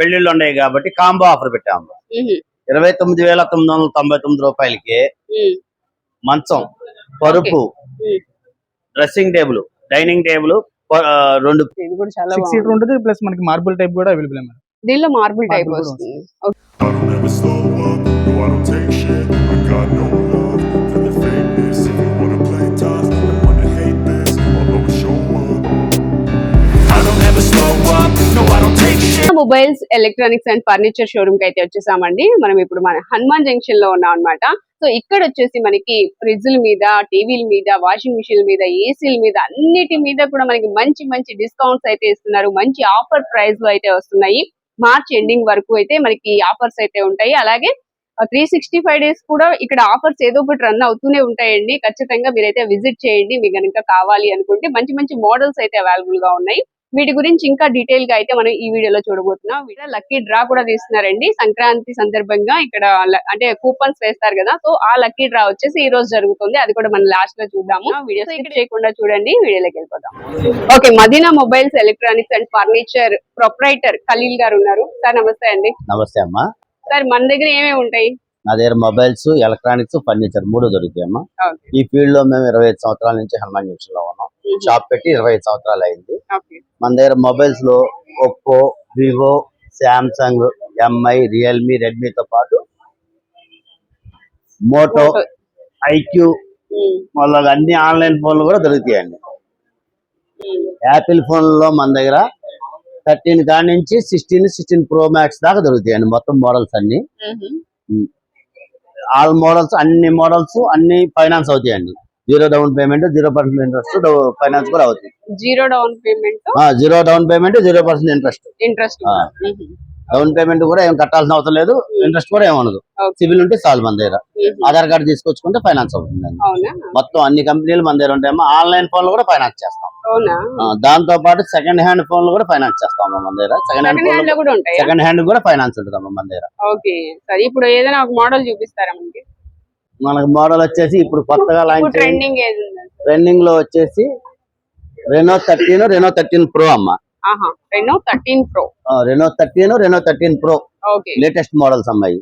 పెళ్ళిళ్ళు ఉన్నాయి కాబట్టి కాంబో ఆఫర్ పెట్టాము. ఇరవై తొమ్మిది వేల తొమ్మిది వందల తొంభై తొమ్మిది రూపాయలకి. మంచం పరుపు. డ్రెస్సింగ్ టేబుల్ డైనింగ్ టేబుల్ రెండు ఇది కూడా చాలా సిక్స్ సీటర్. ఉంటుంది ప్లస్ మనకి మార్బుల్ టైప్ కూడా అవైలబుల్ మేడం దీనిలో మార్బుల్ టైప్ వస్తుంది. మొబైల్స్ ఎలక్ట్రానిక్స్ అండ్ ఫర్నిచర్ షోరూమ్కి అయితే వచ్చేసామండి. మనం ఇప్పుడు మన హనుమాన్ జంక్షన్లో ఉన్నాం అనమాట సో ఇక్కడ వచ్చేసి మనకి ఫ్రిడ్జ్ల మీద టీవీల మీద వాషింగ్ మిషన్ మీద ఏసీల మీద అన్నిటి మీద కూడా మనకి మంచి మంచి డిస్కౌంట్స్ అయితే ఇస్తున్నారు. మంచి ఆఫర్ ప్రైస్లో అయితే వస్తున్నాయి. మార్చ్ ఎండింగ్ వరకు అయితే మనకి ఆఫర్స్ అయితే ఉంటాయి. అలాగే త్రీ సిక్స్టీ ఫైవ్ డేస్ కూడా ఇక్కడ ఆఫర్స్ ఏదో ఒకటి రన్ అవుతూనే ఉంటాయండి. ఖచ్చితంగా మీరైతే విజిట్ చేయండి. మీకు కనుక కావాలి అనుకుంటే మంచి మంచి మోడల్స్ అయితే అవైలబుల్గా ఉన్నాయి. వీటి గురించి ఇంకా డీటెయిల్గా అయితే మనం ఈ వీడియోలో చూడబోతున్నాం. వీడియో లక్కీ డ్రా కూడా తీస్తున్నారండి. సంక్రాంతి సందర్భంగా ఇక్కడ అంటే కూపన్స్ వేస్తారు కదా. సో ఆ లక్కీ డ్రా వచ్చేసి ఈ రోజు జరుగుతుంది. అది కూడా మనం లాస్ట్లో చూద్దాము. వీడియో స్కిప్ చేయకుండా చూడండి. వీడియోలోకి వెళ్ళిపోదాం. Okay Madina mobiles electronics and furniture proprietor Khalil garu ఉన్నారు. సార్ నమస్తే అండి. నమస్తే అమ్మా. సార్ మన దగ్గర ఏమేమి ఉంటాయి? నా దగ్గర మొబైల్స్ ఎలక్ట్రానిక్స్ ఫర్నిచర్ మూడు దొరుకుతాయి అమ్మా. ఓకే. ఈ ఫీల్డ్లో మేము ఇరవై ఐదు సంవత్సరాల నుంచి హనుమాన్ జంక్షన్లో ఉన్నాం. షాప్ పెట్టి ఇరవై ఐదు సంవత్సరాలు అయింది. మన దగ్గర మొబైల్స్లో Oppo Vivo Samsung MI Realme రెడ్మీతో పాటు మోటో ఐక్యూ మొదలగు అన్ని ఆన్లైన్ ఫోన్లు కూడా దొరుకుతాయండి. యాపిల్ ఫోన్లో మన దగ్గర థర్టీన్ కాడి నుంచి సిక్స్టీన్ సిక్స్టీన్ ప్రో మ్యాక్స్ దాకా దొరుకుతాయండి మొత్తం మోడల్స్ అన్ని. ఆల్ మోడల్స్ అన్ని మోడల్స్ అన్ని ఫైనాన్స్ అవుతాయండి. Zero down payment zero percent interest finance కూడా అవుతాయి. Zero down payment? Zero down payment zero percent interest. Interest. Down payment కూడా ఏం కట్టాల్సిన అవసరం లేదు ఇంట్రెస్ట్ కూడా ఏం ఉండదు. Okay. సివిల్ ఉంటే చాలు మన దగ్గర. ఆధార్ కార్డు తీసుకొచ్చుకుంటే ఫైనాన్స్ అవుతుందండి అవునా? మొత్తం అన్ని కంపెనీలు మన దగ్గర ఉంటాయమ్మా. ఆన్లైన్ ఫోన్లు కూడా ఫైనాన్స్ చేస్తాం. దాంతో పాటు సెకండ్ హ్యాండ్ ఫోన్లు కూడా ఫైనాన్స్ చేస్తాం మన దగ్గర. సెకండ్ హ్యాండ్ సెకండ్ హ్యాండ్ కూడా ఉంటాయా? సెకండ్ హ్యాండ్ కూడా ఫైనాన్స్ ఉంటుందమ్మా మన దగ్గర. ఓకే. సరే ఇప్పుడు ఏదైనా ఒక మోడల్ చూపిస్తారా మనకి మోడల్ వచ్చేసి ఇప్పుడు కొత్తగా లాంచ్ ట్రెండింగ్లో వచ్చేసి Reno thirteen Reno thirteen pro అమ్మా. Reno thirteen pro Reno thirteen Reno thirteen pro okay. Latest models అమ్మాయి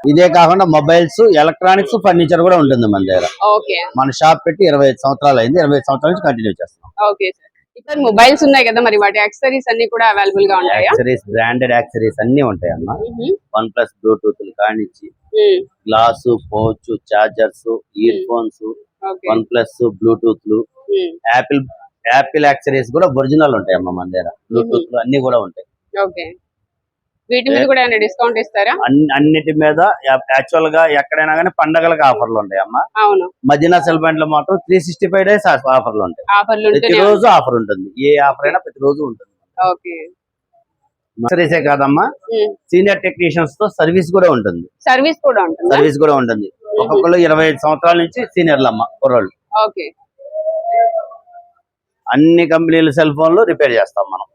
ఇదే కాకుండా మొబైల్స్ ఎలక్ట్రానిక్స్ ఫర్నిచర్ కూడా ఉంటుంది మన దగ్గర. ఓకే. మన షాప్ పెట్టి ఇరవై ఐదు సంవత్సరాలు అయింది. ఇరవై సంవత్సరాల నుంచి కంటిన్యూ చేస్తాం సార్. మొబైల్స్ ఉన్నాయి కదా మరి వాటి యాక్సరీస్ అన్ని కూడా అవైలబుల్గా ఉంటాయా? యాక్సరీస్ బ్రాండెడ్ యాక్సరీస్ అన్ని ఉంటాయి అమ్మా మ్మ్. OnePlus Bluetooth కానిచ్చి. Glass pouch chargers earphones OnePlus bluetooth మ్మ్. యాపిల్ యాపిల్ యాక్సరీస్ కూడా ఒరిజినల్ ఉంటాయి అమ్మ మన దగ్గర. బ్లూటూత్ అన్ని కూడా ఉంటాయి. వీటి మీద కూడా ఏమైనా డిస్కౌంట్ ఇస్తారా? అన్ని- అన్నిటి మీద యాక్చువల్గా ఎక్కడైనా కానీ పండగలకు ఆఫర్లు ఉంటాయి అమ్మ అవును. మదీనా సెల్ పాయింట్లో మాత్రం త్రీ సిక్స్టీ ఫైవ్ డేస్ ఆఫర్లు ఉంటాయి. ఆఫర్లు ప్రతి రోజు ఆఫర్ ఉంటుంది. ఏ ఆఫర్ అయినా ప్రతి రోజు ఉంటుంది. ఓకే యాక్సరీసే కాదమ్మా. మ్మ్. సీనియర్ టెక్నీషియన్స్తో సర్వీస్ కూడా ఉంటుంది. సర్వీస్ కూడా ఉంటుందా. సర్వీస్ కూడా ఉంటుంది. ఒక్కొక్కరు ఇరవై ఐదు సంవత్సరాల నుంచి సీనియర్లు అమ్మ కుర్రోళ్ళు అన్ని కంపెనీల సెల్ ఫోన్లు రిపేర్ చేస్తాం మనం.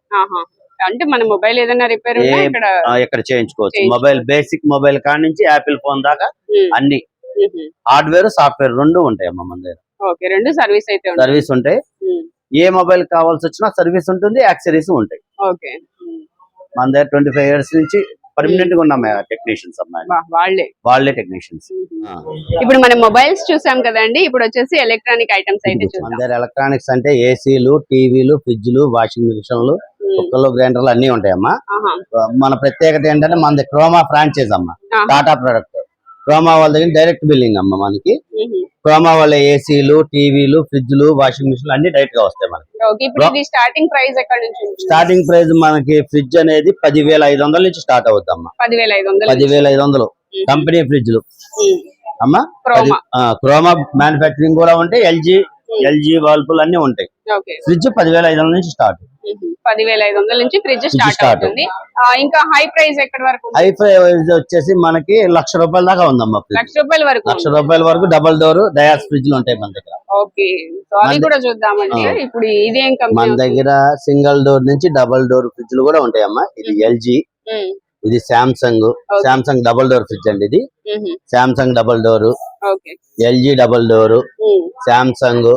అంటే మన మొబైల్ ఏదైనా రిపేర్ ఇక్కడ చేయించుకోవచ్చు. మొబైల్ బేసిక్ మొబైల్ కాడ నుంచి యాపిల్ ఫోన్ దాకా. అన్ని. హార్డ్వేర్ సాఫ్ట్వేర్ రెండు ఉంటాయి అమ్మ మన దగ్గర. రెండు సర్వీస్ అయితే సర్వీస్ ఉంటాయి. ఏ మొబైల్ కావాల్సి వచ్చినా సర్వీస్ ఉంటుంది యాక్సరీస్ ఉంటాయి. మన దగ్గర ట్వంటీ ఫైవ్ ఇయర్స్ నుంచి పర్మనెంట్గా ఉన్నాం టెక్నీషియన్స్ అమ్మాయి వాళ్ళే. వాళ్ళే టెక్నీషియన్స్ ఇప్పుడు మనం మొబైల్స్ చూసాం కదండి ఇప్పుడు వచ్చేసి ఎలక్ట్రానిక్ ఐటమ్స్ అయితే మన దగ్గర ఎలక్ట్రానిక్స్ అంటే ఏసీలు టీవీలు ఫ్రిడ్జ్లు వాషింగ్ మిషన్లు. కుక్కర్లు గ్రైండర్లు అన్ని ఉంటాయమ్మా. మన ప్రత్యేకత ఏంటంటే మనది క్రోమా ఫ్రాంచైజ్ అమ్మ. టాటా ప్రొడక్ట్ క్రోమా వాళ్ళ దగ్గర డైరెక్ట్ బిల్లింగ్ అమ్మ మనకి. క్రోమా వాళ్ళ ఏసీలు టీవీలు ఫ్రిడ్జ్లు వాషింగ్ మిషన్లు అన్ని డైరెక్ట్గా వస్తాయి మనకి. స్టార్టింగ్ ప్రైస్ ఎక్కడ నుంచి స్టార్టింగ్ ప్రైస్ మనకి ఫ్రిడ్జ్ అనేది పదివేల ఐదు వందల నుంచి. స్టార్ట్ అమ్మ పదివేల ఐదు వందలు కంపెనీ ఫ్రిడ్జ్లు అమ్మ క్రోమా. మ్యానుఫ్యాక్చరింగ్ కూడా ఉంటాయి ఎల్జీ ఎల్జీ వాల్పుల్ అన్ని ఉంటాయి. ఫ్రిడ్జ్ పదివేల ఐదు వందల నుంచి స్టార్ట్. పదివేల ఐదు వందల నుంచి ఫ్రిడ్జ్ స్టార్ట్. అవుతుంది. ఇంకా హై ప్రైస్ ఎక్కడి వరకు? హై ప్రైస్ వచ్చేసి మనకి లక్ష రూపాయల దాకా ఉందమ్మా ఫ్రిడ్జ్ లక్ష రూపాయల వరకు లక్ష రూపాయల వరకు డబల్ డోర్ డయాస్ ఫ్రిడ్జ్లు ఉంటాయి మన దగ్గర. ఓకే సో కూడా చూద్దామండి. ఇప్పుడు ఇదేం మన దగ్గర సింగిల్ డోర్ నుంచి డబల్ డోర్ ఫ్రిడ్జ్లు కూడా ఉంటాయి అమ్మా ఇది ఎల్జీ. ఇది Samsung Samsung double door fridge అండి ఇది. Samsung double door LG double door Samsung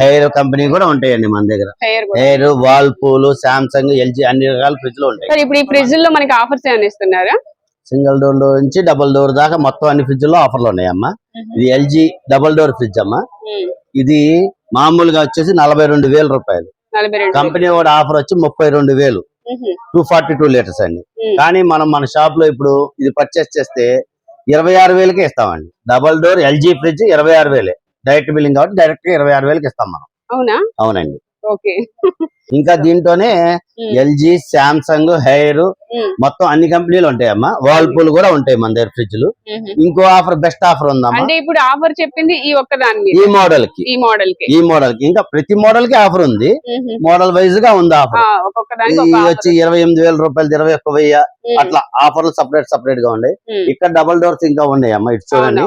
Haier company కూడా ఉంటాయండి మన దగ్గర. Haier Whirlpool Samsung LG అన్ని రకాల ఫ్రిడ్జ్లో ఉంటాయి. ఇప్పుడు ఈ ఫ్రిడ్జ్లో మనకి ఆఫర్స్ ఏమైనా ఇస్తున్నారా? సింగిల్ డోర్ నుంచి డబుల్ డోర్ దాకా మొత్తం అన్ని ఫ్రిడ్జ్లో ఆఫర్లు ఉన్నాయమ్మా ఇది ఎల్జీ డబుల్ డోర్ ఫ్రిడ్జ్ అమ్మా. ఇది మామూలుగా వచ్చేసి నలభై రెండు వేల రూపాయలు. కంపెనీ కూడా ఆఫర్ వచ్చి ముప్పై రెండు వేలు. టూ ఫార్టీ టూ లీటర్స్ అండి. కానీ మనం మన షాప్లో ఇప్పుడు ఇది పర్చేస్ చేస్తే ఇరవై ఆరు వేలకే ఇస్తామండి. డబల్ డోర్ ఎల్జీ ఫ్రిడ్జ్ ఇరవై ఆరు వేలే. డైరెక్ట్ బిల్లింగ్ కాబట్టి డైరెక్ట్గా ఇరవై ఆరు వేలకి ఇస్తాం మనం. అవునా? అవునండి. ఇంకా దీంట్లోనే ఎల్జీ శాంసంగ్ హెయిర్ మొత్తం అన్ని కంపెనీలు ఉంటాయమ్మా. వాల్పూల్ కూడా ఉంటాయి మన దగ్గర ఫ్రిడ్జ్లు. ఉహు. ఇంకో ఆఫర్ బెస్ట్ ఆఫర్ ఉందమ్మా. అంటే ఇప్పుడు ఆఫర్ చెప్పింది ఈ ఒక్క దాని ఈ మోడల్కి ఈ మోడల్కి ఈ మోడల్కి ఇంకా ప్రతి మోడల్కి ఆఫర్ ఉంది. మోడల్ వైజ్గా ఉంది ఆఫర్ వచ్చి ఇరవై ఎనిమిది వేల రూపాయలు ఇరవై ఒక్క వెయ్యి అట్లా ఆఫర్లు సపరేట్ సపరేట్గా ఉన్నాయి. ఇక్కడ డబల్ డోర్స్ ఇంకా ఉన్నాయి అమ్మా ఇటు చూడండి.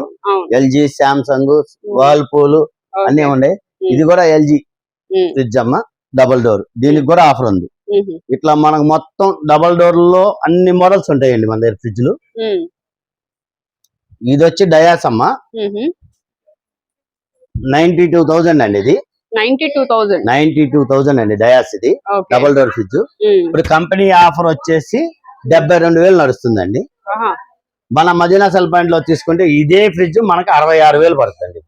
LG Samsung Whirlpool. అన్ని ఉన్నాయి. ఇది కూడా ఎల్జీ. ఫ్రిడ్జ్ అమ్మా డబల్ డోర్. దీనికి కూడా ఆఫర్ ఉంది. ఇట్లా మనకు మొత్తం డబల్ డోర్లో అన్ని మోడల్స్ ఉంటాయండి మన దగ్గర ఫ్రిడ్జ్లు. ఉమ్, ఇది వచ్చి డయాస్ అమ్మా. నైన్టీ టూ థౌజండ్ అండి ఇది. 92,000 నైన్టీ టూ థౌజండ్ అండి డయాస్ ఇది. Double door fridge. ఇప్పుడు కంపెనీ ఆఫర్ వచ్చేసి డెబ్బై రెండు వేలు నడుస్తుందండి. మన మదీనా సెల్ పాయింట్లో తీసుకుంటే ఇదే ఫ్రిడ్జ్ మనకు అరవై ఆరు వేలు పడుతుంది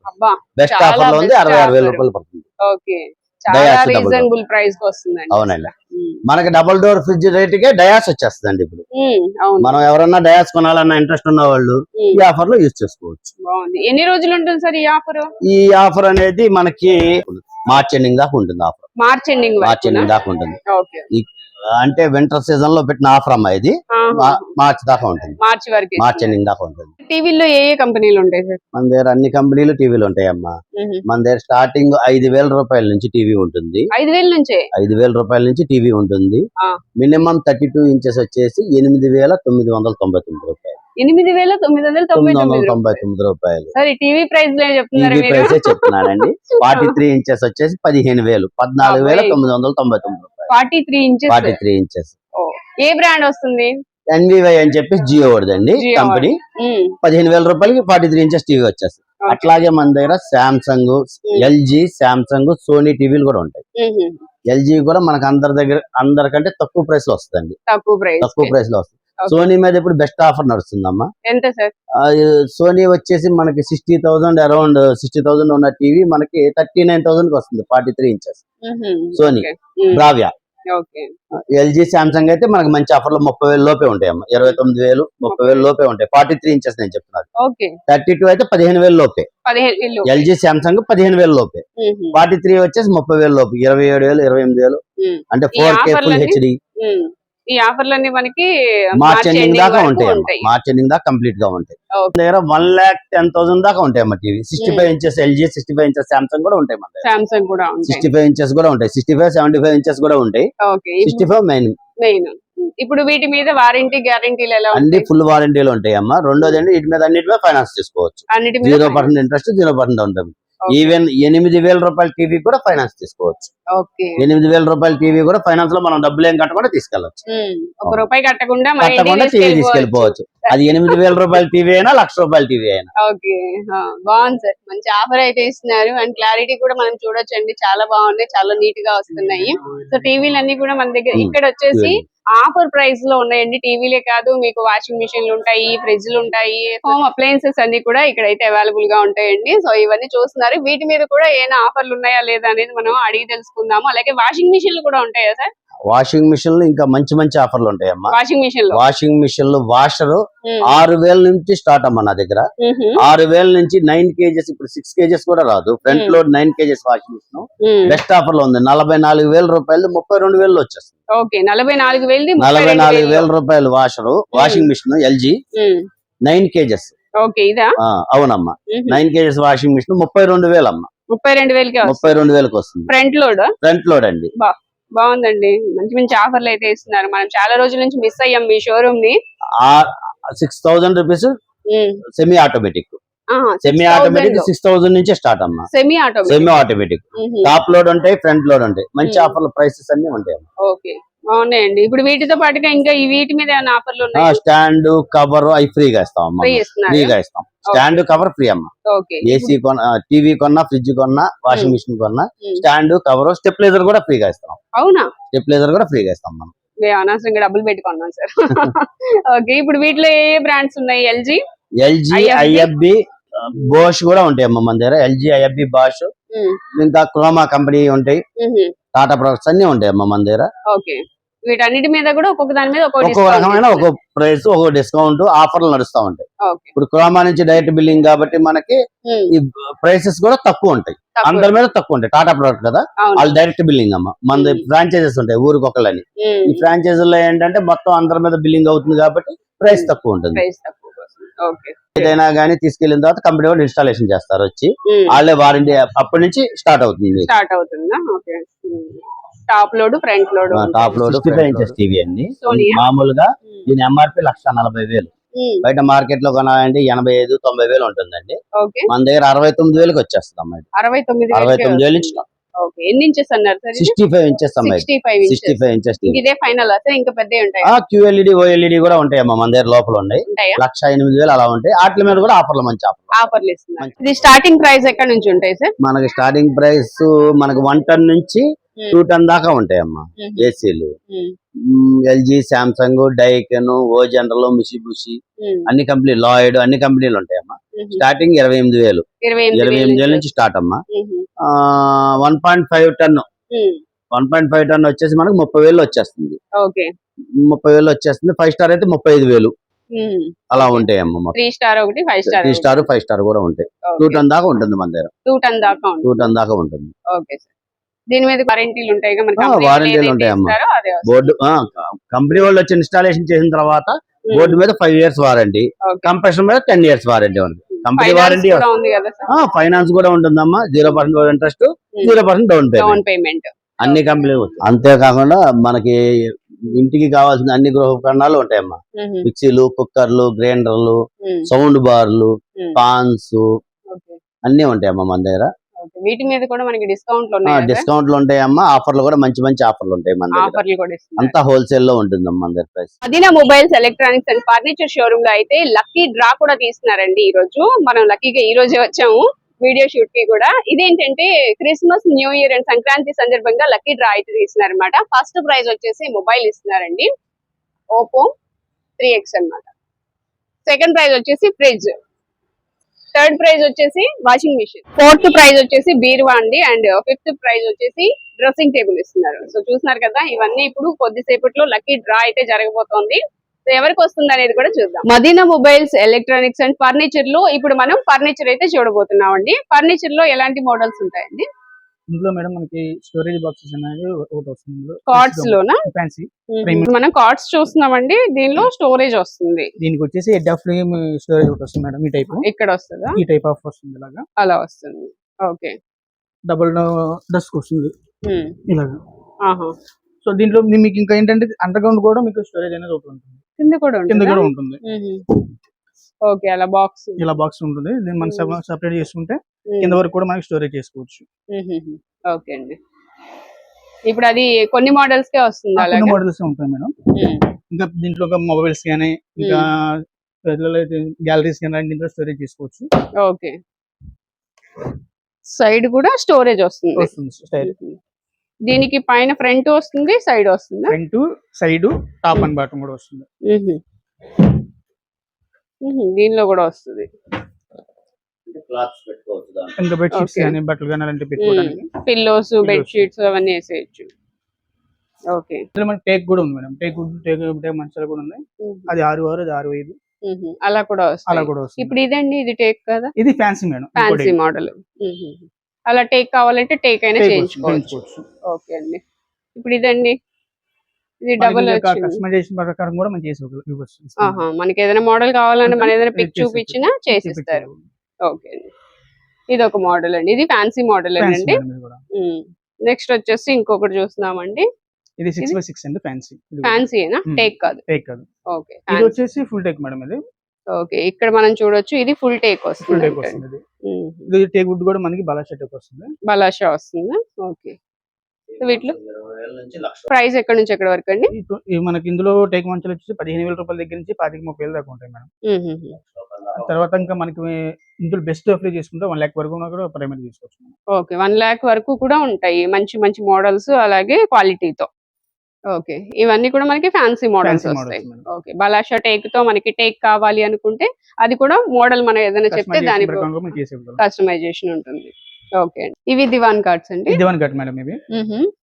బెస్ట్ ఆఫర్లో ఉంది అరవై ఆరు వేల. రూపాయలు పడుతుంది. చాలా. రీజనబుల్ ప్రైస్కి వస్తుందండి. అవునండి. మనకి డబల్ డోర్ ఫ్రిడ్జ్ రేటుకే డయాస్ వచ్చేస్తుందండి ఇప్పుడు. మనం ఎవరన్నా డయాస్ కొనాలన్న ఇంట్రెస్ట్ ఉన్న వాళ్ళు ఈ ఆఫర్లో యూజ్ చేసుకోవచ్చు ఎన్ని రోజులు ఉంటుంది సార్ ఈ ఆఫర్ ఈ ఆఫర్ అనేది మనకి మార్చ్ ఎండింగ్ దాకా ఉంటుంది offer March ending March ending దాకా ఉంటుంది. అంటే వింటర్ సీజన్లో పెట్టిన ఆఫర్ అమ్మా ఇది. మార్చ్ దాకా ఉంటుంది. మార్చ్ వరకు. మార్చ్ ఎండింగ్ దాకా ఉంటుంది. టీవీలో ఏ ఏ కంపెనీలు ఉంటాయి సార్? మన దగ్గర అన్ని కంపెనీలు టీవీలు ఉంటాయమ్మా ఉహు. మన దగ్గర స్టార్టింగ్ ఐదు వేల రూపాయల నుంచి టీవీ ఉంటుంది. ఐదు వేల నుంచే? ఐదు వేల రూపాయల నుంచి టీవీ ఉంటుంది. మినిమం థర్టీ టూ ఇంచెస్ వచ్చేసి ఎనిమిది వేల తొమ్మిది వందల తొంభై తొమ్మిది రూపాయలు. ఎనిమిది వేల తొమ్మిది వందల తొంభై తొంభై రూపాయలు. తొమ్మిది రూపాయలు. సార్ టీవీ ప్రైస్ టీవీ ప్రైసే చెప్తున్నానండి. ఫార్టీ త్రీ ఇంచెస్ వచ్చేసి పదిహేను వేలు. పద్నాలుగు వేల. తొమ్మిది వందల తొంభై తొమ్మిది forty three inches forty three inches ఏ బ్రాండ్ వస్తుంది? ఎన్వివై అని చెప్పి జియో వాడిదండి Jio కంపెనీ. పదిహేను వేల రూపాయలకి ఫార్టీ త్రీ ఇంచెస్ టీవీ వచ్చేస్తుంది. అట్లాగే మన దగ్గర శాంసంగ్ ఎల్జీ శాంసంగ్ సోనీ టీవీలు కూడా ఉంటాయి. ఎల్జీ కూడా మనకు అందరి దగ్గర అందరికంటే తక్కువ ప్రైస్లో వస్తుంది తక్కువ ప్రైస్. తక్కువ ప్రైస్లో వస్తుంది. సోనీ మీద ఇప్పుడు బెస్ట్ ఆఫర్ నడుస్తుందమ్మా. ఎంత సార్? సోనీ వచ్చేసి మనకి sixty thousand around sixty thousand ఉన్న టీవీ మనకి థర్టీ నైన్ థౌసండ్కి వస్తుంది forty three inches. Sony Bravia LG Samsung అయితే మనకి మంచి ఆఫర్లో ముప్పై వేలు లోపే ఉంటాయి అమ్మా ఇరవై తొమ్మిది వేలు ముప్పై వేలు లోపే ఉంటాయి. ఫార్టీ త్రీ ఇంచెస్ నేను చెప్తున్నాను. థర్టీ టూ అయితే పదిహేను వేలు లోపే. ఎల్జీ శాంసంగ్ పదిహేను వేలు లోపే. ఫార్టీ త్రీ వచ్చేసి ముప్పై వేలు లోపు. ఇరవై ఏడు వేలు ఇరవై ఎనిమిది వేలు. అంటే ఫోర్ కే ఫుల్ హెచ్డి. ఈ ఆఫర్లన్నీ మనకి మార్చ్ ఎండింగ్ దాకా ఉంటాయి. మార్చ్ ఎండింగ్ దాకా కంప్లీట్గా ఉంటాయి. దగ్గర వన్ లాక్ టెన్ థౌసండ్ దాకా ఉంటాయి అమ్మా TV. Sixty five inches LG sixty five inches Samsung కూడా ఉంటాయి మన సామ్సంగ్ కూడా ఉంటాయి. సిక్స్టీ ఫైవ్ ఇంచెస్ కూడా ఉంటాయి. Sixty five seventy five inches కూడా ఉంటాయి. సిక్స్టీ ఫైవ్ మెయిన్ మెయిన్ ఇప్పుడు వీటి మీద వారంటీ గ్యారంటీలు ఎలా అన్ని ఫుల్ వారంటీలు ఉంటాయి అమ్మా రెండోది అండి వీటి మీద అన్నిటి మీద ఫైనాన్స్ మీద zero percent interest zero percent ఉంటుంది. ఈవెన్ ఎనిమిది వేల రూపాయల టీవీ కూడా ఫైనాన్స్ తీసుకోవచ్చు. ఓకే ఎనిమిది వేల రూపాయల టీవీ కూడా ఫైనాన్స్లో మనం డబ్బులు ఏం కట్టకుండా. ఒక రూపాయి కట్టకుండా టీవీ. తీసుకెళ్ళిపోవచ్చు. అది ఎనిమిది వేల రూపాయల టీవీ అయినా లక్ష రూపాయల టీవీ అయినా. ఓకే బాగుంది సార్. మంచి ఆఫర్ అయితే ఇస్తున్నారు. అండ్ క్లారిటీ కూడా మనం చూడొచ్చండి. చాలా బాగున్నాయి. చాలా నీట్గా వస్తున్నాయి. సో టీవీలు అన్ని కూడా మన దగ్గర Hmm. ఇక్కడ వచ్చేసి ఆఫర్ ప్రైస్లో ఉన్నాయండి. టీవీలే కాదు మీకు వాషింగ్ మిషన్లు ఉంటాయి ఫ్రిడ్జ్లు ఉంటాయి హోమ్ అప్లయన్సెస్ అన్ని కూడా ఇక్కడైతే అవైలబుల్గా ఉంటాయండి. సో ఇవన్నీ చూస్తున్నారు. వీటి మీద కూడా ఏమైనా ఆఫర్లు ఉన్నాయా లేదా అనేది మనం అడిగి తెలుసుకుందాము. అలాగే వాషింగ్ మిషన్లు కూడా ఉంటాయా సార్? వాషింగ్ మిషన్ ఇంకా మంచి మంచి ఆఫర్లు ఉంటాయమ్మా. వాషింగ్ మిషన్లో. వాషింగ్ మిషన్లు వాషర్ ఉమ్. ఆరు వేల నుంచి స్టార్ట్ అమ్మా నా దగ్గర. ఆరు వేల నుంచి నైన్ కేజెస్ ఇప్పుడు సిక్స్ కేజెస్ కూడా రాదు. Front Hmm. Load nine KGs washing machine. Best ఆఫర్లో ఉంది. నలభై నాలుగు వేల రూపాయలు ముప్పై రెండు వేలు వచ్చేస్తుంది. నలభై నాలుగు వేలు. రూపాయలు washer washing machine LG. Nine KGs అవునమ్మా. నైన్ కేజెస్ వాషింగ్ మిషన్ ముప్పై రెండు వేలు అమ్మా ముప్పై రెండు వేలకి ముప్పై రెండు వేలకు వస్తుంది. ఫ్రంట్ లోడ్ ఫ్రంట్ లోడ్ అండి. బాగుందండి. మంచి మంచి ఆఫర్లు అయితే ఇస్తున్నారు. మనం చాలా రోజుల నుంచి మిస్ అయ్యాం మీ షోరూమ్ని. Six thousand rupees semi automatic semi automatic six thousand నుంచి స్టార్ట్ అమ్మా. Semi automatic semi automatic top load ఉంటాయి ఫ్రంట్ లోడ్ ఉంటాయి. మంచి. ఆఫర్ల ప్రైసెస్ అన్ని ఉంటాయి ఓకే. బాగున్నాయండి ఇప్పుడు వీటితో పాటుగా ఇంకా ఈ వీటి మీద ఏమైనా ఆఫర్లు ఉన్నాయి? స్టాండ్ కవర్ అవి ఫ్రీగా ఇస్తాం అమ్మా. ఫ్రీ ఇస్తున్నారు? ఫ్రీగా ఇస్తాం. స్టాండ్ కవర్ ఫ్రీ అమ్మ. ఓకే. ఏసీ కొన్న టీవీ కొన్నా ఫ్రిడ్జ్ కొన్నా వాషింగ్ మిషన్ కొన్నా ఉమ్. స్టాండ్ కవర్ స్టెప్లైజర్ కూడా ఫ్రీగా ఇస్తాం. అవునా? స్టెప్లైజర్ కూడా ఫ్రీగా ఇస్తాం మనం. మేము అనవసరంగా డబ్బులు పెట్టుకున్నాం సార్. ఓకే ఇప్పుడు వీటిలో ఏ బ్రాండ్స్ ఉన్నాయి? LG? LG IFB? IFB Bosch కూడా ఉంటాయి అమ్మ మన దగ్గర. LG IFB Bosch. ఇంకా క్రోమా కంపెనీ ఉంటాయి. టాటా ప్రొడక్ట్స్ అన్ని ఉంటాయి అమ్మ మన దగ్గర. ఓకే. వీటన్నిటి మీద కూడా ఒక్కొక్క దాని మీద ఒక్కొక్క ఒక్కో రకమైన ఒక్కో ప్రైస్ ఒక్కో డిస్కౌంట్ ఆఫర్లు నడుస్తా ఉంటాయి. ఇప్పుడు క్రోమా నుంచి డైరెక్ట్ బిల్లింగ్ కాబట్టి మనకి ఈ ప్రైసెస్ కూడా తక్కువ ఉంటాయి. అందరి మీద తక్కువ ఉంటాయి. టాటా ప్రొడక్ట్ కదా? వాళ్ళు డైరెక్ట్ బిల్లింగ్ అమ్మ. మన. ఫ్రాంచైజెస్ ఉంటాయి ఊరికొకళ్ళని ఈ ఫ్రాంచైజీలో ఏంటంటే మొత్తం అందరి మీద బిల్లింగ్ అవుతుంది కాబట్టి ప్రైస్. తక్కువ ఉంటుంది. ఏదైనా కానీ తీసుకెళ్ళిన తర్వాత కంపెనీ వాళ్ళు ఇన్స్టాలేషన్ చేస్తారు వచ్చి వాళ్ళే వారంటీ అప్పటి నుంచి స్టార్ట్ అవుతుంది. స్టార్ట్ అవుతుందా? Top load front load top load fifty five inches TV అండి? మామూలుగా దీని ఎంఆర్పి లక్ష నలభై వేలు. బయట మార్కెట్లో కొనాలంటే ఎనభై ఐదు తొంభై వేలు ఉంటుందండి. మన దగ్గర అరవై తొమ్మిది వేలకు వచ్చేస్తుంది అమ్మాయి అరవై తొమ్మిది అరవై తొమ్మిది వేలు ఓకే. ఎన్ని ఇంచెస్ అన్నారు సార్ సిక్స్టీ ఫైవ్ ఇంచెస్ అమ్మాయి. Sixty five sixty inches five inches ఇదే ఫైనల్ సార్? ఇంకా పెద్దవి ఉంటాయి? క్యూఎల్ఈడి ఓఎల్ఈడి కూడా ఉంటాయి అమ్మా మన దగ్గర లోపల ఉన్నాయి. ఉంటాయా? లక్ష ఎనిమిది వేలు అలా ఉంటాయి. వాటి మీద కూడా ఆఫర్లు మంచి ఆఫర్ ఆఫర్లు ఇస్తున్నారు. ఇది స్టార్టింగ్ ప్రైస్ ఎక్కడ నుంచి ఉంటాయి సార్? మనకి స్టార్టింగ్ ప్రైస్ మనకి వన్ టన్ నుంచి టూ టన్ దాకా ఉంటాయి అమ్మా ఏసీలు. LG Samsung Daikin O General Mitsubishi అన్ని కంపెనీ లాయిడ్ అన్ని కంపెనీలు ఉంటాయి అమ్మా స్టార్టింగ్ ఇరవై ఎనిమిది వేలు. ఇరవై ఎనిమిది వేల. నుంచి స్టార్ట్ అమ్మా. One point five ton one point five ton వచ్చేసి మనకు ముప్పై వేలు వచ్చేస్తుంది. ముప్పై వేలు వచ్చేస్తుంది. ఫైవ్ స్టార్ అయితే ముప్పై ఐదు వేలు. అలా ఉంటాయి అమ్మ త్రీ స్టార్ ఒకటి five star three star five star కూడా ఉంటాయి. టూ టన్ దాకా ఉంటుంది మన దగ్గర. టూ టన్ దాకా ఉంటుంది. టూ టన్ దాకా ఉంటుంది. ఓకే దీని మీద వారంటీలు ఉంటాయి వారంటీలు ఉంటాయమ్మా. వస్తుంది. బోర్డు కంపెనీ వాళ్ళు వచ్చి ఇన్స్టాలేషన్ చేసిన తర్వాత. బోర్డు మీద ఫైవ్ ఇయర్స్ వారంటీ. కంప్రెషన్ మీద టెన్ ఇయర్స్ వారంటీ ఉంది. కంపెనీ వారంటీ ఫైనాన్స్ కూడా ఉంటుందమ్మా. Zero percent interest zero percent down payment అన్ని కంపెనీలు అంతేకాకుండా మనకి ఇంటికి కావాల్సిన అన్ని గృహ ఉపకరణాలు ఉంటాయమ్మా. మిక్సీలు కుక్కర్లు గ్రైండర్లు సౌండ్ బార్లు పాన్స్ అన్ని ఉంటాయమ్మా మన దగ్గర. వీటి మీద కూడా మనకి డిస్కౌంట్లు ఉన్నాయి డిస్కౌంట్లు ఉంటాయమ్మా. ఆఫర్లు కూడా మంచి మంచి ఆఫర్లు ఉంటాయి మన ఆఫర్లు కూడా అంతా హోల్సేల్లో ఉంటుందమ్మా మన ప్రైస్. అదినా మొబైల్స్ ఎలక్ట్రానిక్స్ అండ్ ఫర్నిచర్ షోరూమ్లో అయితే లక్కీ డ్రా కూడా తీస్తున్నారండి ఈ రోజు మనం లక్కీగా ఈ రోజే వచ్చాము వీడియో షూట్కి కూడా. ఇదేంటంటే Christmas new year and Sankranti సందర్భంగా లక్కీ డ్రా అయితే తీస్తున్నారు అనమాట ఫస్ట్ ప్రైజ్ వచ్చేసి మొబైల్ ఇస్తున్నారండి. ఓపో త్రీ ఎక్స్ అన్నమాట. సెకండ్ ప్రైజ్ వచ్చేసి ఫ్రిడ్జ్. థర్డ్ ప్రైజ్ వచ్చేసి వాషింగ్ మిషన్ ఫోర్త్ ప్రైజ్ వచ్చేసి బీరువా అండి. అండ్ ఫిఫ్త్ ప్రైజ్ వచ్చేసి డ్రెస్సింగ్ టేబుల్ ఇస్తున్నారు. సో చూస్తున్నారు కదా ఇవన్నీ ఇప్పుడు కొద్దిసేపట్లో లక్కీ డ్రా అయితే జరగబోతోంది. సో ఎవరికి వస్తుంది అనేది కూడా చూద్దాం. మదీనా మొబైల్స్ ఎలక్ట్రానిక్స్ అండ్ ఫర్నిచర్లో ఇప్పుడు మనం ఫర్నిచర్ అయితే చూడబోతున్నాం అండి ఫర్నిచర్లో ఎలాంటి మోడల్స్ ఉంటాయండి? ఇందులో మేడం మనకి స్టోరేజ్ బాక్సెస్ అనేది ఒకటి వస్తుంది కార్డ్స్ లోనా? ఫ్యాన్సీ మనం కార్డ్స్ చూస్తున్నామండి దీనిలో స్టోరేజ్ వస్తుంది. దీనికి వచ్చేసి హెడ్ ఆఫ్ ఫ్లేమ్ స్టోరేజ్ ఒకటి వస్తుంది మేడం ఈ టైప్ ఇక్కడ వస్తుందా? ఈ టైప్ ఆఫ్ వస్తుంది ఇలాగా. అలా వస్తుంది. ఓకే. డబుల్ డస్క్ వస్తుంది. ఇలాగా. సో దీంట్లో మీకు ఇంకా ఏంటంటే అండర్ గ్రౌండ్ కూడా మీకు స్టోరేజ్ అనేది ఒకటి ఉంటుంది. కింద కూడా కింద కూడా ఉంటుంది. ఓకే అలా బాక్స్ ఇలా బాక్స్ ఉంటుంది. దీన్ని మనం. సెపరేట్ చేసుకుంటే కింద వరకు కూడా మనకి స్టోరేజ్ చేసుకోవచ్చు. ఓకే అండి. ఇప్పుడు అది కొన్ని మోడల్స్ కే వస్తుంది కొన్ని మోడల్స్ ఉంటాయి మేడం. ఇంకా దీంట్లో మొబైల్స్ కానీ ఇంకా గ్యాలరీస్ కానీ దీంట్లో స్టోరేజ్ చేసుకోవచ్చు. ఓకే. సైడ్ కూడా స్టోరేజ్ వస్తుంది. వస్తుంది. దీనికి పైన ఫ్రంట్ వస్తుంది సైడ్ వస్తుంది? Front side top and bottom కూడా వస్తుంది. దీనిలో కూడా వస్తుంది. ఇంకా. కానీ బట్టలు కానీ అలాంటివి పెట్టుకోవడానికి పిల్లోస్ Pillows. బెడ్ షీట్స్ అవన్నీ వేసేయచ్చు. ఓకే. ఇందులో మనకి టేక్ కూడా ఉంది మేడం. టేక్ టేక్ టేక్ మంచాలు కూడా ఉన్నాయి. అది ఆరు ఆరు అది ఆరు ఐదు. అలా కూడా అలా కూడా వస్తుంది. ఇప్పుడు ఇదండి ఇది టేక్ కదా? ఇది ఫ్యాన్సీ మేడం. ఫ్యాన్సీ మోడల్ అలా టేక్ కావాలంటే టేక్ అయినా చేయించుకోవచ్చు. ఓకే అండి. ఇప్పుడు ఇదండి. ఇది డబుల్ వచ్చింది కస్టమైజేషన్ ప్రకారం కూడా మనం చేసి మనకి ఏదైనా మోడల్ కావాలంటే మన ఏదైనా పిక్ చూపించినా చేసిస్తారు. ఓకే ఇది ఒక మోడల్ అండి. ఇది ఫ్యాన్సీ మోడల్ అండి. నెక్స్ట్ వచ్చేసి ఇంకొకటి చూస్తున్నామండి. ఇది సిక్స్? బై సిక్స్ అండి ఫ్యాన్సీ ఫ్యాన్సీనా. టేక్ కాదు. టేక్ కాదు. ఓకే ఇది వచ్చేసి ఫుల్ టేక్ మేడం ఇది. ఓకే ఇక్కడ మనం చూడొచ్చు ఇది ఫుల్ టేక్ ఫుల్ వస్తుంది టేక్ వస్తుంది ఇది. టేక్ వుడ్ కూడా మనకి బలా షెట్ వస్తుంది. బలాషా వస్తుంది. ఓకే వీటిలో? ప్రైస్ ఎక్కడి నుంచి ఎక్కడి వరకు అండి? మనకి ఇందులో టేక్ మంచాలు వచ్చేసి పదిహేను వేల రూపాయల దగ్గర నుంచి పాతిక ముప్పై వేల దాకా ఉంటాయి మేడం. తర్వాత ఇంకా మనకి ఇందులో బెస్ట్ అప్లై చేసుకుంటే వన్ ల్యాక్ వరకు కూడా ప్రైమరీ తీసుకోవచ్చు. ఓకే వన్ ల్యాక్ వరకు కూడా ఉంటాయి మంచి మంచి మోడల్స్ అలాగే క్వాలిటీతో. ఓకే ఇవన్నీ కూడా మనకి ఫ్యాన్సీ మోడల్స్ వస్తాయి. ఓకే బలాషా టేక్తో మనకి టేక్ కావాలి అనుకుంటే అది కూడా మోడల్ మనం ఏదైనా చెప్తే దాని. కస్టమైజేషన్ ఉంటుంది. ఓకే ఇవి దివాన్ కార్డ్స్ అండి? ఇది వన్ కట్ మేడం ఇవి.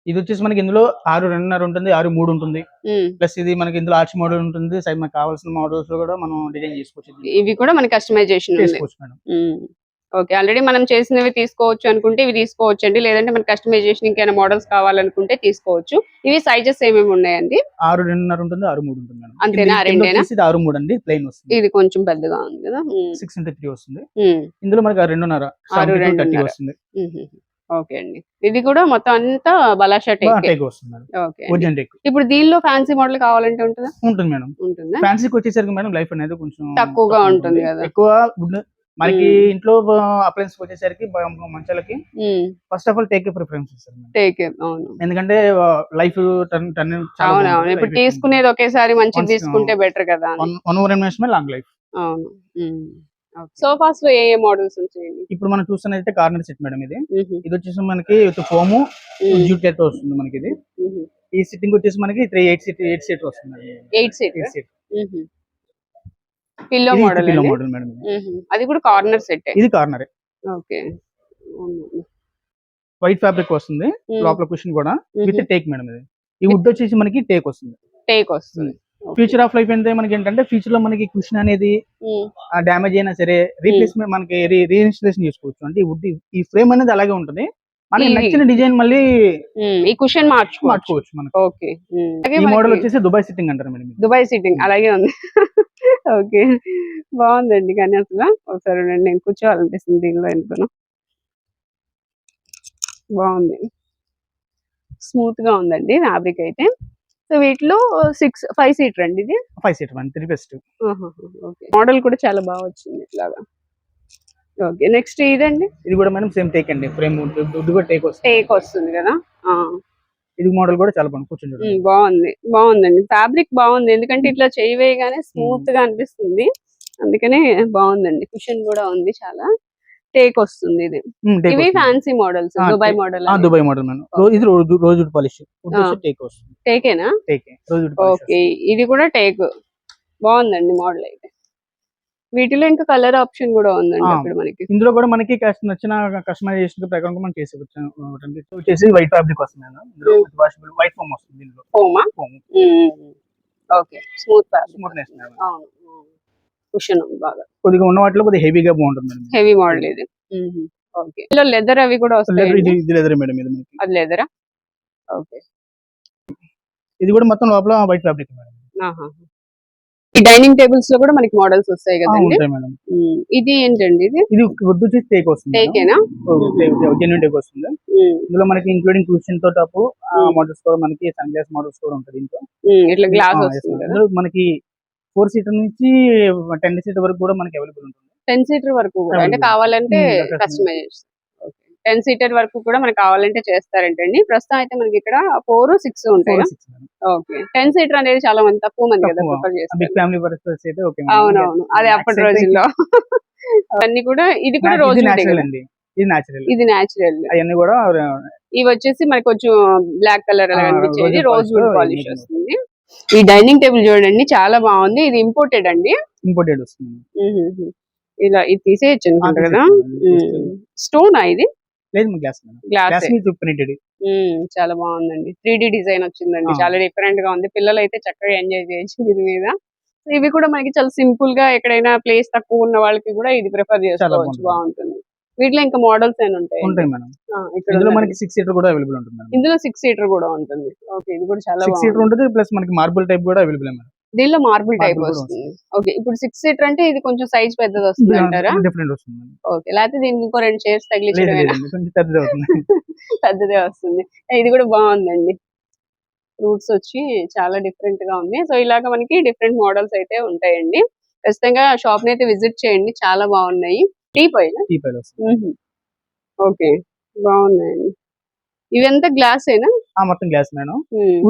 ఇది వచ్చేసి మనకి ఇందులో ఆరు రెండున్నర ఉంటుంది ఆరు మూడు ఉంటుంది. ప్లస్ ఇది మనకి ఇందులో ఆర్చ్ మోడల్ ఉంటుంది. సైడ్ మనకు కావాల్సిన మోడల్స్ కూడా మనం డిజైన్ చేసుకోవచ్చు. ఇవి కూడా మనకి కస్టమైజేషన్ చేసుకోవచ్చు మేడం. ఓకే. ఆల్రెడీ మనం చేసినవి తీసుకోవచ్చు అనుకుంటే ఇవి తీసుకోవచ్చు అండి లేదంటే మనకి కస్టమైజేషన్ ఇంకైనా మోడల్స్ కావాలనుకుంటే తీసుకోవచ్చు. ఇవి సైజెస్ ఏమేమి ఉన్నాయండి? ఆరు రెండున్నర ఉంటుంది ఆరు మూడు ఉంటుంది అంతేనా? రెండేనా? ఇది ఆరు మూడు అండి ప్లెయిన్ వస్తుంది. ఇది కొంచెం పెద్దగా ఉంది కదా. సిక్స్ ఇంటూ త్రీ వస్తుంది. ఇందులో మనకి రెండున్నర ఆరు రెండున్నర. వస్తుంది. ఓకే అండి. ఇది కూడా మొత్తం అంతా బలాషా టేక్ వస్తుంది ఇప్పుడు దీనిలో ఫ్యాన్సీ మోడల్ కావాలంటే ఉంటుందా? ఉంటుంది మేడం. ఉంటుందా? ఫ్యాన్సీకి వచ్చేసరికి మేడం లైఫ్ అనేది కొంచెం తక్కువగా ఉంటుంది కదా. ఎక్కువ మనకి. ఇంట్లో అప్లయన్స్ వచ్చేసరికి మంచాలకి first of all teak preference ఇస్తారు. టేక్ అవును. ఎందుకంటే లైఫ్ టర్న్ టర్న్ ఇప్పుడు తీసుకునేది ఒకేసారి మంచిది తీసుకుంటే బెటర్ కదా. One over investment long life అవును. సోఫాస్లో ఏ ఏ మోడల్స్ ఉంటాయండి ఇప్పుడు మనం చూస్తున్నది కార్నర్ సెట్ మేడం ఇది. ఇది వచ్చేసి మనకి ఫోము. జూట్ అయితే వస్తుంది మనకి ఇది. ఈ సిట్టింగ్ వచ్చేసి మనకి three eight seat eight seat వస్తుంది eight seat eight seat pillow model pillow model madam. అది కూడా కార్నర్ సెట్ ఇది కార్నర్ ఓకే. వైట్ ఫ్యాబ్రిక్ వస్తుంది. లోపల కుషన్ కూడా. విత్ టేక్ మేడం ఇది. ఈ వుడ్ వచ్చేసి మనకి టేక్ వస్తుంది. టేక్ వస్తుంది. ఫ్యూచర్ ఆఫ్ లైఫ్ అంటే మనకి ఏంటంటే ఫ్యూచర్లో మనకి కుషన్ అనేది మ్మ్. డ్యామేజ్ అయినా సరే రీప్లేస్మెంట్ మనకి రీఇన్స్టలేషన్ చేసుకోవచ్చు. అంటే ఈ వుడ్ ఈ ఫ్రేమ్ అనేది అలాగే ఉంటుంది. మనకి నచ్చిన డిజైన్ మళ్ళీ. ఈ కుషన్ మార్చుకోవచ్చు. మార్చుకోవచ్చు మనకి. ఓకే ఈ మోడల్ వచ్చేసి దుబాయ్ సిట్టింగ్ అంటారు మేడం. దుబాయ్ సిట్టింగ్ అలాగే ఉంది. ఓకే. బాగుందండి. కానీ అసలు ఒకసారి ఉండండి, నేను కూర్చోవాలనిపిస్తుంది దీనిలో ఎందుకను. బాగుంది. స్మూత్గా ఉందండి ఫ్యాబ్రిక్ అయితే. సో వీటిలో సిక్స్ ఫైవ్ సీటర్ అండి ఇది? Five seater one three best. Okay. Model కూడా చాలా బాగా వచ్చింది ఇట్లాగా. ఓకే. నెక్స్ట్ ఇదండి? ఇది కూడా మేడం సేమ్ టేక్ అండి. ఫ్రేమ్ టేక్ వస్తుంది. టేక్ వస్తుంది కదా? ఇది మోడల్ కూడా చాలా బాగుంది. కూర్చొని బాగుంది. బాగుందండి. ఫ్యాబ్రిక్ బాగుంది. ఎందుకంటే ఇట్లా చేయి వేయగానే స్మూత్గా అనిపిస్తుంది. అందుకనే బాగుందండి. కుషన్ కూడా ఉంది చాలా. టేక్ వస్తుంది ఇది. ఇవి. ఫ్యాన్సీ మోడల్స్ దుబాయ్ మోడల్ ఆ, దుబాయ్ మోడల్ ఇది రోజు రోజు పాలిష్. టేక్ వస్తుంది. టేకేనా టేక్ ఓకే ఇది కూడా టేక్ బాగుందండి మోడల్ అయితే. వీటిలో ఇంకా కలర్ ఆప్షన్ కూడా ఉందండి మనకి. ఇందులో కూడా మనకి నచ్చిన కస్టమైజేషన్ ప్రకారం మనం చేసి వచ్చేసి వైట్ ఫ్యాబ్రిక్ వస్తుంది వైట్ ఫోమ్ వస్తుంది ఇందులో. హోమా foam okay. Smooth smoothness cushion బాగా. కొద్దిగా ఉన్న వాటిలో కొద్దిగా హెవీగా బాగుంటుంది హెవీ మోడల్ ఇది. ఓకే. ఇందులో లెదర్ అవి కూడా వస్తాయి ఇది లెదర్ మేడం ఇది మనకి. అది లెదరా ఓకే. ఇది కూడా మొత్తం లోపల వైట్ ఫ్యాబ్రిక్ మేడం. ఈ డైనింగ్ టేబుల్స్లో కూడా మనకి మోడల్స్ వస్తాయి కదండి. ఇది ఏంటండి ఇది? ఇది వుడ్ వచ్చేసి టేక్ వస్తుంది టేకేనా జెన్యున్ టేక్ వస్తుంది. ఇందులో మనకి ఇంక్లూడింగ్ క్యూషన్తో టాపు. మోడల్స్ కూడా మనకి సన్ గ్లాస్ మోడల్స్ కూడా ఉంటుంది ఇంట్లో ఇట్లా గ్లాస్ వస్తుంది మనకి ఫోర్ సీటర్ నుంచి టెన్ సీటర్ వరకు కూడా మనకి అవైలబుల్ ఉంటుంది. టెన్ సీటర్ వరకు అంటే. కావాలంటే కస్టమైజ్ టెన్ సీటర్ వరకు కూడా మనకి కావాలంటే చేస్తారంటండి. ప్రస్తుతం అయితే మనకి ఇక్కడ ఫోర్ సిక్స్ ఉంటాయి? ఓకే టెన్ సీటర్ అనేది చాలా మంది తక్కువ మంది కదా. ప్రిఫర్ చేస్తారు. అవునవును. అది అప్పటి రోజుల్లో. అన్ని కూడా ఇది కూడా రోజు ఇది న్యాచురల్ ఇది న్యాచురల్ అవన్నీ కూడా ఇవి వచ్చేసి మనకి కొంచెం బ్లాక్ కలర్ అలా rose రోజ్ వుడ్ పాలిష్ వస్తుంది. ఈ డైనింగ్ టేబుల్ చూడండి చాలా బాగుంది. ఇది ఇంపోర్టెడ్ అండి. ఇంపోర్టెడ్ వస్తుంది. ఇలా ఇది తీసేయచ్చు కదా. స్టోన్ ఇది? లేదు గ్లాస్ గ్లాస్ ప్రింటెడ్ చాలా బాగుందండి. త్రీ డిజైన్ వచ్చిందండి. చాలా డిఫరెంట్గా ఉంది. పిల్లలు అయితే చక్కగా ఎంజాయ్ చేయొచ్చు దీని మీద. ఇవి కూడా మనకి చాలా సింపుల్గా ఎక్కడైనా ప్లేస్ తక్కువ ఉన్న వాళ్ళకి కూడా ఇది ప్రిఫర్ చేసుకోవచ్చు. బాగుంటుంది. వీటిలో ఇంకా మోడల్స్ ఏమైనా ఉంటాయి ఉంటాయి మేడం. ఇందులో. మనకి సిక్స్ సీటర్ కూడా అవైలబుల్ ఉంటుంది ఇందులో సిక్స్ సీటర్ కూడా ఉంటుంది. ఓకే ఇది కూడా చాలా సిక్స్ సీటర్ ఉంటుంది ప్లస్ మనకి మార్బుల్ టైప్ కూడా అవైలబుల్ మేడం. దీనిలో మార్బుల్ టైప్ వస్తుంది. ఓకే ఇప్పుడు సిక్స్ సీటర్ అంటే ఇది కొంచెం సైజ్ పెద్దది వస్తుంది అంటారా? డిఫరెంట్ వస్తుంది. ఓకే లేకపోతే దీనికి ఇంకో రెండు చైర్స్ తగిలించడమేనా? కొంచెం పెద్దది వస్తుంది. ఇది కూడా బాగుందండి. రూట్స్ వచ్చి చాలా డిఫరెంట్గా ఉంది సో ఇలాగ మనకి డిఫరెంట్ మోడల్స్ అయితే ఉంటాయండి. ఖచ్చితంగా షాప్ని అయితే విజిట్ చేయండి. చాలా బాగున్నాయి. టీ పైన వస్తుంది. ఓకే బాగున్నాయండి. ఇవంతా గ్లాస్ ఏనా మొత్తం గ్లాస్ మేడం.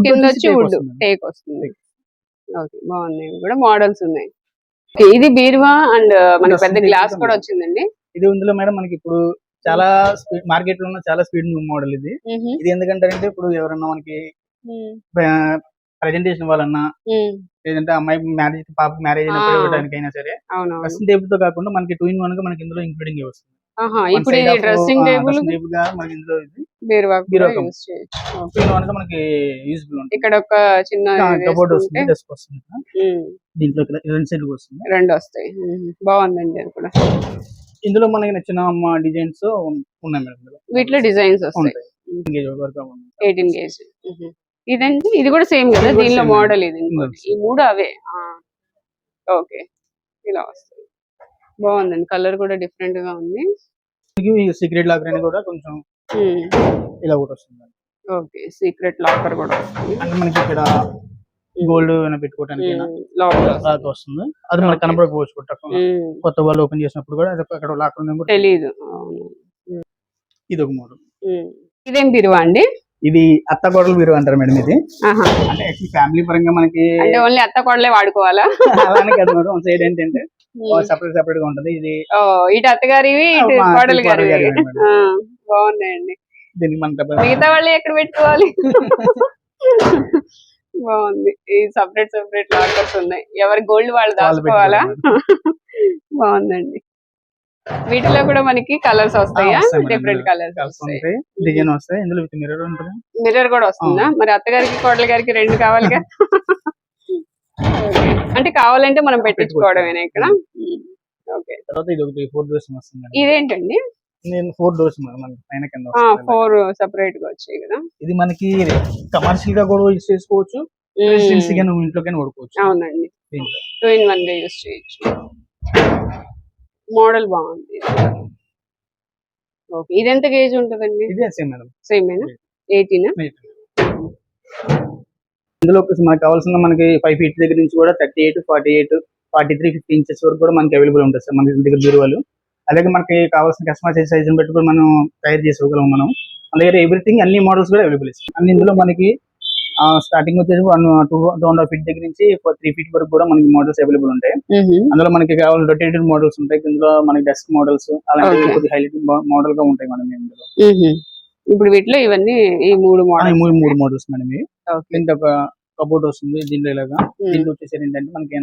కింద వచ్చి వుడ్. టేక్ వస్తుంది. ఓకే బాగున్నాయి. కూడా మోడల్స్ ఉన్నాయి. ఇది బీరువా అండ్ మనకి పెద్ద గ్లాస్ కూడా. వచ్చిందండి. ఇది ఇందులో మేడం మనకి ఇప్పుడు చాలా స్పీడ్ మార్కెట్లో ఉన్న చాలా స్పీడ్ మోడల్ ఇది. ఇది ఎందుకంటే అంటే ఇప్పుడు ఎవరన్నా మనకి ప్రజెంటేషన్ ఉమ్, లేదంటే అమ్మాయి మ్యారేజ్ పాప మ్యారేజ్ అయినప్పుడు. ఇవ్వడానికైనా సరే డ్రెస్సింగ్ టేబుల్తో కాకుండా మనకి టూ ఇన్ వన్గా మనకి ఇందులో ఇంక్లూడింగ్ వస్తుంది? ఇప్పుడు డ్రెస్సింగ్ టేబుల్ మనకి ఇందులో ఇది. యూస్ చేయొచ్చు. మనకి యూజ్ఫుల్ ఉంటుంది ఇక్కడ ఒక చిన్న కబోర్డ్ వస్తుంది డెస్క్ వస్తుంది ఉమ్, దీంట్లో ఇక్కడ రెండు వస్తుంది రెండు వస్తాయి. బాగుందండి అది కూడా. ఇందులో మనకి నచ్చిన డిజైన్స్ ఉన్నాయి మేడం వీటిలో డిజైన్స్ వస్తాయి. ఎయిటీన్ కేజీ ఇదండి ఇది కూడా సేమ్ కదా? దీనిలో మోడల్ ఇది. ఈ మూడు అవే. ఓకే. ఇలా వస్తాయి. బాగుందండి. కలర్ కూడా డిఫరెంట్గా ఉంది. సీక్రెట్ లాకర్ కూడా కొంచెం ఇలా కూడా వస్తుంది ఓకే. సీక్రెట్ లాకర్ కూడా వస్తుంది. అంటే మనకి ఇక్కడ గోల్డ్ ఏమైనా పెట్టుకోవడానికి ఉమ్, లోపల లాక్ వస్తుంది. అది మనకి. కనపడకపోవచ్చు కొత్త వాళ్ళు ఓపెన్ చేసినప్పుడు కూడా అక్కడ లాక్ ఉంది అవును. ఇది ఒక మోడల్. ఇదేం బిరువా అండి? ఇది అత్త మీరు అంటారు మేడం ఇది. అంటే ఫ్యామిలీ పరంగా మనకి అంటే ఓన్లీ అత్త కొడలే వాడుకోవాలా? అలానే కదా మేడం. సైడ్ ఏంటంటే. సపరేట్ సపరేట్గా ఉంటది. ఇది ఇటు అత్తగారివి ఇటు కోడలు కోడలు గారివి. బాగున్నాయండి. దీనికి మన డబ్బా మిగతా వాళ్ళు ఎక్కడ పెట్టుకోవాలి? బాగుంది. ఈ సపరేట్ సపరేట్ లాకర్స్ ఉన్నాయి. ఎవరి గోల్డ్ వాళ్ళు దాచుకోవాలా. బాగుందండి. వీటిలో కూడా మనకి కలర్స్ వస్తాయా. డిఫరెంట్ కలర్స్ డిజైన్ వస్తాయి. ఇందులో విత్ మిర్రర్ ఉంటుంది? మిర్రర్ కూడా వస్తుందా? మరి అత్తగారికి కోడలి గారికి రెండు కావాలిగా? Okay. అంటే కావాలంటే మనం పెట్టించుకోవడమేనా ఇక్కడ? ఓకే. తర్వాత ఇది ఒకటి ఫోర్ డోర్స్ వస్తుంది మేడం. ఇదేంటండి? నేను ఫోర్ డోర్స్ మనకి పైన కింద. ఫోర్ సెపరేట్గా వచ్చాయి కదా. ఇది మనకి కమర్షియల్గా కూడా యూస్ చేసుకోవచ్చు రెసిడెన్సీ నువ్వు ఇంట్లోకైనా వాడుకోవచ్చు. అవునండి. టూ ఇన్ వన్గా యూస్ చేయొచ్చు. మోడల్ బాగుంది. ఓకే ఇది ఎంత గేజ్ ఉంటుందండి? ఇదే సేమ్ మేడం సేమేనా ఎయిటీన్ ఇందులో మనకు కావాల్సిన మనకి ఫైవ్ ఫీట్ దగ్గర నుంచి కూడా thirty eight forty eight forty three fifty inches వరకు కూడా మనకి అవైలబుల్ ఉంటుంది సార్. మన దగ్గర బీరువాలు. అలాగే మనకి కావాల్సిన కస్టమైజ్ సైజ్ బట్టి కూడా మనం తయారు చేసుకోగలం మనం. దగ్గర ఎవ్రీథింగ్ అన్ని మోడల్స్ కూడా అవైలబుల్ ఇస్తాయి అన్ని ఇందులో మనకి స్టార్టింగ్ వచ్చేసి one two two and half feet దగ్గర నుంచి త్రీ ఫీట్ వరకు కూడా మనకి మోడల్స్ అవైలబుల్ ఉంటాయి. అందులో మనకి కావాల్సిన రొటేటెడ్ మోడల్స్ ఉంటాయి. ఇందులో మనకి డెస్క్ మోడల్స్ అలాంటివి. కొద్దిగా హైలైట్ మోడల్గా ఉంటాయి మనం ఇందులో. ఇప్పుడు వీటిలో ఇవన్నీ ఈ మూడు మోడల్ మూడు మూడు మోడల్స్ మేడం దీంట్లో ఒక కబోర్డ్ వస్తుంది దీంట్లో ఇలాగా. దీంట్లో వచ్చేసి ఏంటంటే మనకి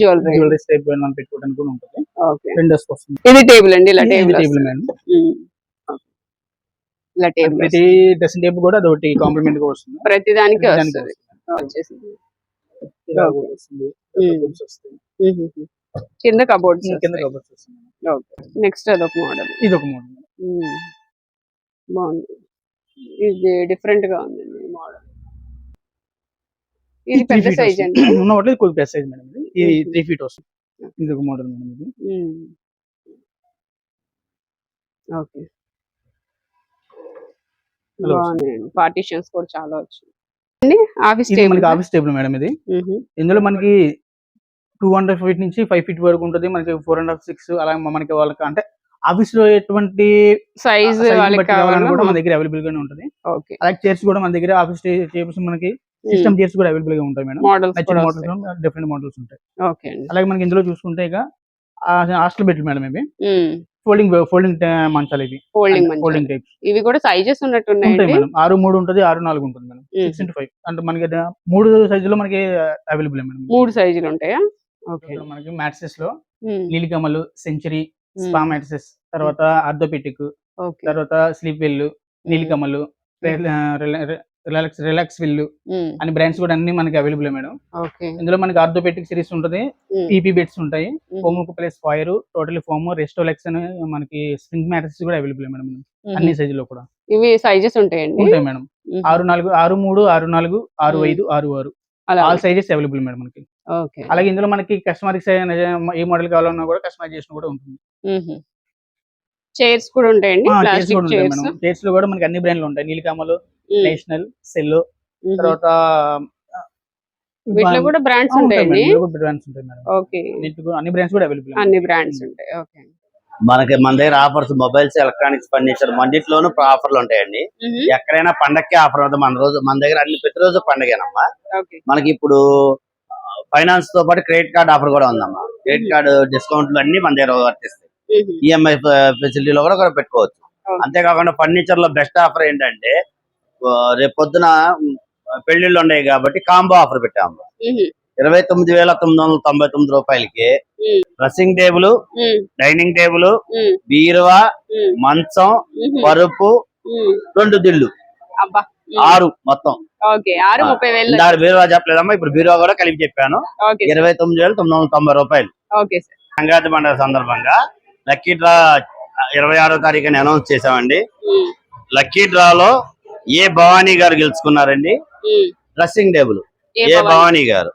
జ్యువెలరీ జ్యువెలరీస్ టైప్ మనం పెట్టుకోవడానికి కూడా ఉంటుంది. ఓకే డెస్క్ వస్తుంది. ఇది టేబుల్ అండి ఇలా టేబుల్ టేబుల్ మేడం. ఇలా టేబుల్ ప్రతి డ్రెస్సింగ్ టేబుల్ కూడా అదొకటి కాంప్లిమెంట్గా వస్తుంది. ప్రతి దానికి వస్తుంది. వచ్చేసింది Mm. వస్తాయి. మ్మ్. కింద కబోర్డ్స్ కింద కబోర్డ్స్ వస్తుంది నెక్స్ట్ అదొక మోడల్ ఇది ఒక మోడల్ బాగుంది. ఇది డిఫరెంట్గా ఉంది మోడల్ ఇది పెద్ద సైజ్ అండి. ఉన్న వాటిలో కొద్ది పెద్ద సైజ్ మేడం ఇది. ఇది. త్రీ ఫీట్ వస్తుంది. ఇది ఒక మోడల్ మేడం ఇది. ఓకే. బాగుంది పార్టీషన్స్ కూడా చాలా వచ్చాయి అండి ఆఫీస్ టేబుల్ మనకి ఆఫీస్ టేబుల్ మేడం ఇది. ఇందులో మనకి టూ హండ్రెడ్ ఫీట్ నుంచి ఫైవ్ ఫీట్ వరకు ఉంటుంది. మనకి ఫోర్ అండ్ హాఫ్ సిక్స్ అలా మనకి వాళ్ళకి అంటే ఆఫీస్లో ఎటువంటి సైజ్ కావాలన్నా కూడా మన దగ్గర అవైలబుల్ గానే ఉంటుంది. ఓకే. అలాగే చైర్స్ కూడా మన దగ్గర ఆఫీస్ టేబుల్స్ మనకి సిస్టమ్ చైర్స్ కూడా అవైలబుల్గా ఉంటాయి మేడం. మోడల్స్ నచ్చిన మోడల్స్ డిఫరెంట్ మోడల్స్ ఉంటాయి. ఓకే అలాగే మనకి ఇందులో చూసుకుంటే ఇక హాస్టల్ బెడ్లు మేడం ఇవి. ఫోల్డింగ్ ఫోల్డింగ్ మంచాలు ఇవి. ఫోల్డింగ్ ఫోల్డింగ్ టైప్ ఇవి కూడా సైజెస్ ఉంటాయి ఉన్నట్టున్నాయండి మేడం. ఆరు మూడు ఉంటుంది ఆరు నాలుగు ఉంటుంది మేడం. సిక్స్ ఇంటూ ఫైవ్ అంటే మనకి మూడు సైజులో మనకి అవైలబుల్ మేడం. మూడు సైజులు ఉంటాయా? ఓకే. మనకి మ్యాట్సెస్లో. నీలికమలు సెంచరీ స్పా మ్యాట్సెస్ తర్వాత ఆర్థోపెటిక్ తర్వాత sleep well Nilkamal relax relax విల్లు. అనే బ్రాండ్స్ కూడా అన్ని మనకి అవైలబుల్ మేడం. ఇందులో మనకి ఆర్థోపెటిక్ సిరీస్ ఉంటుంది. పీపీ బెడ్స్ ఉంటాయి మ్మ్. Foam plus fire total foam Restolex అని మనకి స్ప్రింగ్ మ్యాట్రస్ కూడా అవైలబుల్ మేడం. అన్ని సైజులో కూడా. ఇవి సైజెస్ ఉంటాయండి? ఉంటాయి మేడం. ఆరు నాలుగు ఆరు మూడు ఆరు నాలుగు ఆరు. ఐదు ఆరు ఆరు. ఆల్ సైజెస్ అవైలబుల్ మేడం మనకి. అలాగే ఇందులో మనకి కస్టమర్ ఏ మోడల్ కావాలన్నా కూడా కస్టమైజేషన్ కూడా ఉంటుంది. చైర్స్ కూడా ఉంటాయండి? ఉంటాయి చైర్స్లో కూడా మనకి అన్ని బ్రాండ్లు ఉంటాయి. నీలికామలు నేషనల్ సెల్ తర్వాత వీటిలో కూడా బ్రాండ్స్ ఉంటాయండి? బ్రాండ్స్ ఉంటాయి మేడం. ఓకే. అన్ని బ్రాండ్స్ కూడా అవైలబుల్ అన్ని బ్రాండ్స్ ఉంటాయి. ఓకే. మనకి మన దగ్గర ఆఫర్స్ మొబైల్స్ ఎలక్ట్రానిక్స్ ఫర్నిచర్ మన్నిట్లోనూ ఆఫర్లు ఉంటాయండి. ఎక్కడైనా పండక్కి ఆఫర్ అవుతుంది మన రోజు మన దగ్గర అన్ని ప్రతిరోజు పండగేనమ్మా. ఓకే. మనకి ఇప్పుడు ఫైనాన్స్తో పాటు క్రెడిట్ కార్డ్ ఆఫర్ కూడా ఉందమ్మా. క్రెడిట్ కార్డ్ డిస్కౌంట్లు అన్ని మన దగ్గర వర్తిస్తాయి. ఈఎంఐ ఫెసిలిటీలో కూడా కూడా పెట్టుకోవచ్చు. అంతేకాకుండా ఫర్నిచర్లో బెస్ట్ ఆఫర్ ఏంటంటే ఆ, రేపు పొద్దున మ్, పెళ్ళిళ్ళు ఉన్నాయి కాబట్టి కాంబో ఆఫర్ పెట్టాము. ఇరవై తొమ్మిది వేల తొమ్మిది వందల తొంభై తొమ్మిది రూపాయలకి. Dressing table. Dining table. బీరువా. మంచం. పరుపు. రెండు దిళ్ళు. ఆరు మొత్తం ఆరు బీరువా చెప్పలేదమ్మా ఇప్పుడు బీరువా కూడా కలిపి చెప్పాను. ఇరవై తొమ్మిది వేల తొమ్మిది వందల తొంభై రూపాయలు సంక్రాంతి పండుగ సందర్భంగా లక్కీ డ్రా ఇరవై ఆరో తారీఖుని అనౌన్స్ చేశామండి మ్మ్. లక్కీ డ్రాలో ఏ భవానీ గారు గెలుచుకున్నారండి. Dressing table. ఏ భవానీ? గారు.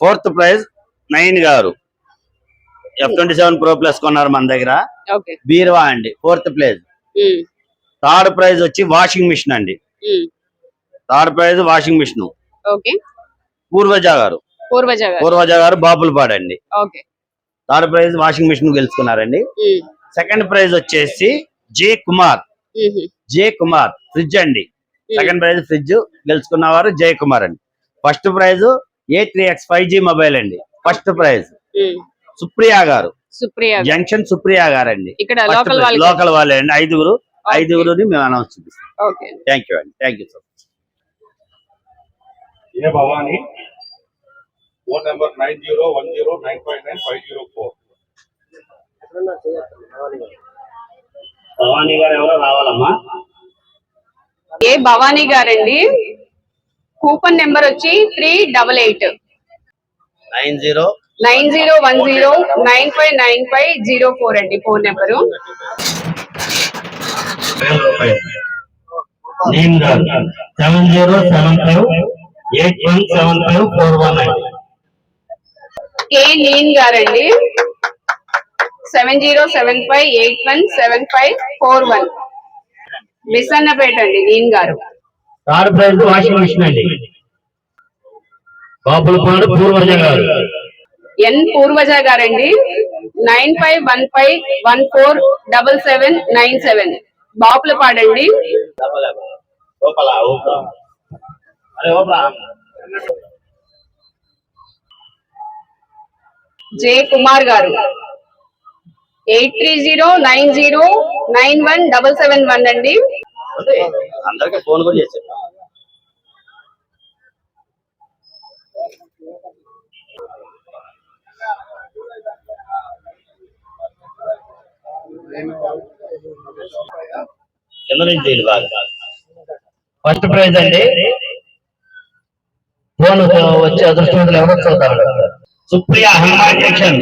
ఫోర్త్ ప్రైజ్ నైన్ గారు. F twenty seven pro plus కొన్నారు మన దగ్గర. బీరువా అండి ఫోర్త్ ప్లేస్. థర్డ్ ప్రైజ్ వచ్చి వాషింగ్ మిషన్ అండి. Third prize washing machine. Okay. Purvaja గారు. పూర్వజ గారు. బాపులపాడు అండి. థర్డ్ ప్రైజ్ వాషింగ్ మిషన్ గెలుచుకున్నారండి. సెకండ్ ప్రైజ్ వచ్చేసి J Kumar. J Kumar fridge అండి. సెకండ్ ప్రైజ్ ఫ్రిడ్జ్ గెలుచుకున్న వారు జయ కుమార్ అండి. First prize A three X five G mobile అండి. First prize. సుప్రియా గారు. సుప్రియ గారు. జంక్షన్ సుప్రియా గారు అండి ఇక్కడ లోకల్ వాళ్ళే అండి. ఐదుగురు. ఐదుగురుని మేము అనౌన్స్ చూపిస్తాం. ఓకే. థ్యాంక్ యూ అండి. Thank you so much A Bhavani? Phone number nine zero one zero nine five nine five zero four Bhavani గారు ఎవరో రావాలమ్మా. ఏ భవానీ గారండి? కూపన్ నెంబర్ వచ్చి three double eight. Nine zero. Nine zero one zero nine five nine five zero four అండి phone number. Seven zero seven five eight one seven five four one nine. K నీన్ గారండి. Seven zero seven five eight one seven five four one. Bisannapeta అండి గారు. Washing machine అండి. బాపులపాడు పూర్వజ గారు. N Purvaja గారండి nine five one five one four double seven nine seven. బాపులపాడండి J Kumar గారు. Eight three zero nine zero nine one double seven one అండి. అందరికి phone కూడా చేశారు కింద నుంచి తీయాలి బాగా. ఫస్ట్ ప్రైజ్ అండి. ఫోన్ వచ్చే అదృష్టవంతులు ఎవరు చూద్దాం సుప్రియ హనుమాన్ జంక్షన్.